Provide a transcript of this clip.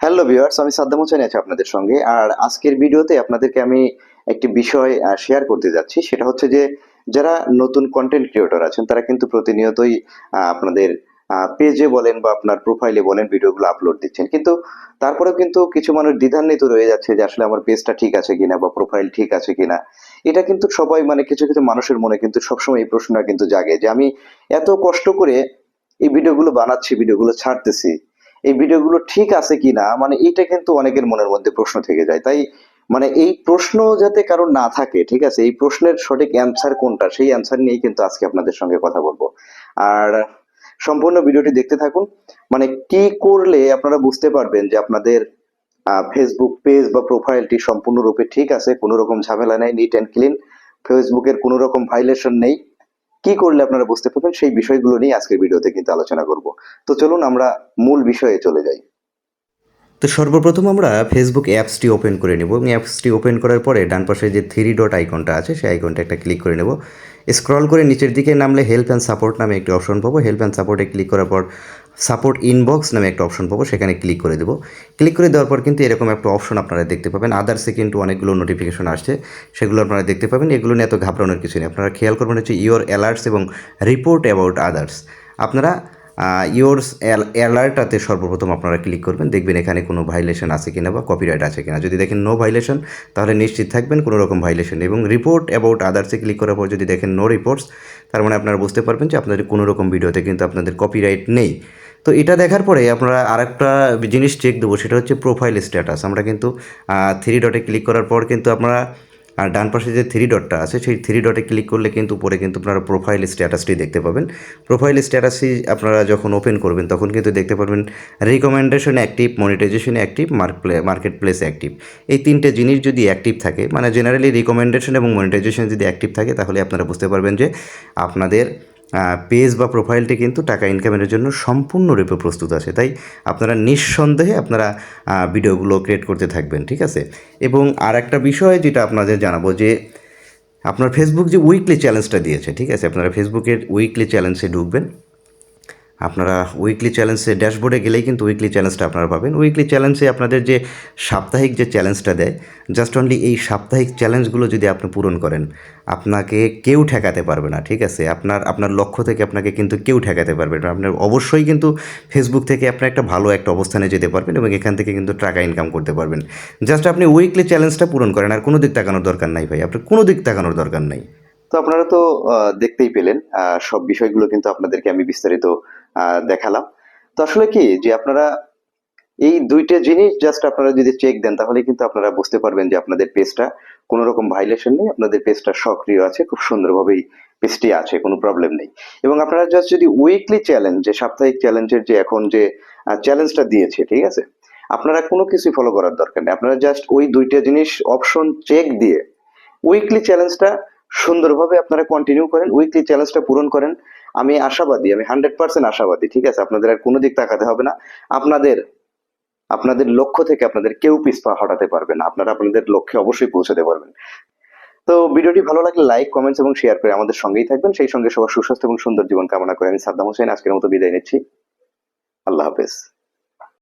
Hello viewers আমি সাদ্দাম হোসেন আছি আপনাদের সঙ্গে। আর আজকের ভিডিওতে আপনাদেরকে আমি একটি বিষয় শেয়ার করতে যাচ্ছি। সেটা হচ্ছে যে, যারা নতুন কন্টেন্ট ক্রিয়েটর আছেন, তারা কিন্তু প্রতিনিয়তই আপনাদের পেজে বলেন বা আপনার প্রোফাইলে বলেন ভিডিওগুলো আপলোড দিচ্ছেন। কিন্তু তারপরেও কিন্তু কিছু মানুষ দ্বিধান্বিত রয়ে যাচ্ছে যে, আসলে আমার পেজটা ঠিক আছে কিনা বা প্রোফাইল ঠিক আছে কিনা। এটা কিন্তু সবাই মানে কিছু কিছু মানুষের মনে কিন্তু সবসময় এই প্রশ্নটা কিন্তু জাগে যে, আমি এত কষ্ট করে এই ভিডিওগুলো বানাচ্ছি, ভিডিওগুলো ছাড়তেছি এই ভিডিওগুলো ঠিক আছে কিনা মানে এটা কিন্তু অনেকের মনের মধ্যে প্রশ্ন থেকে যায়। তাই মানে এই প্রশ্ন যাতে কারণ না থাকে, ঠিক আছে? এই প্রশ্নের সঠিক অ্যান্সার কোনটা? সেই অ্যান্সার নিয়েই কিন্তু আজকে আপনাদের সঙ্গে কথা বলব। আর সম্পূর্ণ ভিডিওটি দেখতে থাকুন। মানে কি করলে আপনারা বুঝতে পারবেন যে আপনাদের ফেসবুক পেজ বা প্রোফাইলটি সম্পূর্ণরূপে ঠিক আছে, কোনো রকম ঝামেলা নেই নিট অ্যান্ড ক্লিন ফেসবুকের কোনো রকম ভাইলেশন নেই। কি করলে আপনারা বুঝতে পারবেন? সেই বিষয়গুলো নিয়ে আজকের ভিডিওতে কিন্তু আলোচনা করব। তো চলুন আমরা মূল বিষয়ে চলে যাই। তো সর্বপ্রথম আমরা ফেসবুক অ্যাপসটি ওপেন করে নেব এবং অ্যাপসটি ওপেন করার পরে ডান পাশে যে থ্রি ডট আইকনটা আছে, সেই আইকনটা একটা ক্লিক করে নেব। স্ক্রল করে নিচের দিকে নামলে হেল্প অ্যান্ড সাপোর্ট নামে একটি অপশন পাবো। হেল্প অ্যান্ড সাপোর্টে ক্লিক করার পর সাপোর্ট ইনবক্স নামে একটা অপশন পাবো, সেখানে ক্লিক করে দেবো। ক্লিক করে দেওয়ার পর কিন্তু এরকম একটা অপশন আপনারা দেখতে পাবেন। আদার্সে কিন্তু অনেকগুলো নোটিফিকেশন আসছে, সেগুলো আপনারা দেখতে পাবেন। এগুলো নিয়ে এত ঘাবড়ানোর কিছু নেই। আপনারা খেয়াল করবেন হচ্ছে ইওর অ্যালার্টস এবং রিপোর্ট অ্যাবাউট আদার্স আপনারা ইয়োর্স অ্যালার্টাতে সর্বপ্রথম আপনারা ক্লিক করবেন, দেখবেন এখানে কোনো ভাইলেশন আছে কিনা বা কপিরাইট আছে কিনা। যদি দেখেন নো ভাইলেশন তাহলে নিশ্চিত থাকবেন কোনো রকম ভাইলেশন। এবং রিপোর্ট অ্যাবাউট আদার্সে ক্লিক করার পর যদি দেখেন নো রিপোর্টস তার মানে আপনারা বুঝতে পারবেন যে আপনাদের কোনো রকম ভিডিওতে কিন্তু আপনাদের কপিরাইট নেই। তো এটা দেখার পরে আপনারা আরেকটা জিনিস চেক দেবো, সেটা হচ্ছে প্রোফাইল স্ট্যাটাস আমরা কিন্তু থ্রি ডটে ক্লিক করার পর কিন্তু আপনারা আর ডান পাশে যে থ্রি ডটটা আছে, সেই থ্রি ডটে ক্লিক করলে কিন্তু উপরে কিন্তু আপনারা প্রোফাইল স্ট্যাটাসটি দেখতে পাবেন। প্রোফাইল স্ট্যাটাসটি আপনারা যখন ওপেন করবেন, তখন কিন্তু দেখতে পারবেন recommendation active monetization active marketplace active এই তিনটে জিনিস যদি অ্যাক্টিভ থাকে মানে জেনারেলি রিকমেন্ডেশন এবং মনিটাইজেশন যদি অ্যাক্টিভ থাকে, তাহলে আপনারা বুঝতে পারবেন যে আপনাদের পেজ বা প্রোফাইলটি কিন্তু টাকা ইনকামের জন্য সম্পূর্ণরূপে প্রস্তুত আছে। তাই আপনারা নিঃসন্দেহে আপনারা ভিডিওগুলো ক্রিয়েট করতে থাকবেন, ঠিক আছে? এবং আর একটা বিষয় যেটা আপনাদের জানাব যে, আপনার ফেসবুক যে উইকলি চ্যালেঞ্জটা দিয়েছে, ঠিক আছে? আপনারা ফেসবুকের উইকলি চ্যালেঞ্জে ঢুকবেন। আপনারা উইকলি চ্যালেঞ্জে ড্যাশবোর্ডে গেলেই কিন্তু উইকলি চ্যালেঞ্জটা আপনারা পাবেন। উইকলি চ্যালেঞ্জে আপনাদের যে সাপ্তাহিক যে চ্যালেঞ্জটা দেয় জাস্ট অনলি এই সাপ্তাহিক চ্যালেঞ্জগুলো যদি আপনি পূরণ করেন, আপনাকে কেউ ঠেকাতে পারবে না, ঠিক আছে? আপনার আপনার লক্ষ্য থেকে আপনাকে কিন্তু কেউ ঠেকাতে পারবে না। আপনার অবশ্যই কিন্তু ফেসবুক থেকে আপনি একটা ভালো একটা অবস্থানে যেতে পারবেন এবং এখান থেকে কিন্তু টাকা ইনকাম করতে পারবেন। জাস্ট আপনি উইকলি চ্যালেঞ্জটা পূরণ করেন, আর কোনো দিক তাকানোর দরকার নাই ভাই। আপনার কোনো দিক তাকানোর দরকার নাই। তো আপনারা তো দেখতেই পেলেন সব বিষয়গুলো কিন্তু আপনাদেরকে আমি বিস্তারিত দেখালাম। তো আসলে কি, যে আপনারা এই দুইটা জিনিস জাস্ট আপনারা যদি চেক দেন তাহলে কিন্তু আপনারা বুঝতে পারবেন যে আপনাদের পেজটা কোনো রকম ভাইলেশন নেই, আপনাদের পেজটা সক্রিয় আছে, খুব সুন্দরভাবেই পেজটি আছে, কোনো প্রবলেম নেই। এবং আপনারা জাস্ট যদি উইকলি চ্যালেঞ্জ যে সাপ্তাহিক চ্যালেঞ্জের যে এখন যে চ্যালেঞ্জটা দিয়েছে, ঠিক আছে? আপনারা কোনো কিছু ফলো করার দরকার নেই। আপনারা জাস্ট ওই দুইটা জিনিস অপশন চেক দিয়ে উইকলি চ্যালেঞ্জটা সুন্দরভাবে আপনারা কন্টিনিউ করেন উইকলি চ্যালেঞ্জটা পূরণ করেন। আমি আশাবাদী, আমি হান্ড্রেড পার্সেন্ট আশাবাদী, ঠিক আছে? আপনাদের আর কোনো দিক তাকাতে হবে না। আপনাদের আপনাদের লক্ষ্য থেকে আপনাদের কেউ পিছপা হটাতে পারবে না। আপনারা আপনাদের লক্ষ্যে অবশ্যই পৌঁছাতে পারবেন। তো ভিডিওটি ভালো লাগলে লাইক কমেন্টস এবং শেয়ার করে আমাদের সঙ্গেই থাকবেন। সেই সঙ্গে সবার সুস্বাস্থ্য এবং সুন্দর জীবন কামনা করে আমি সাদ্দাম হোসেন। আজকের মতো বিদায় নিচ্ছি। আল্লাহ হাফেজ।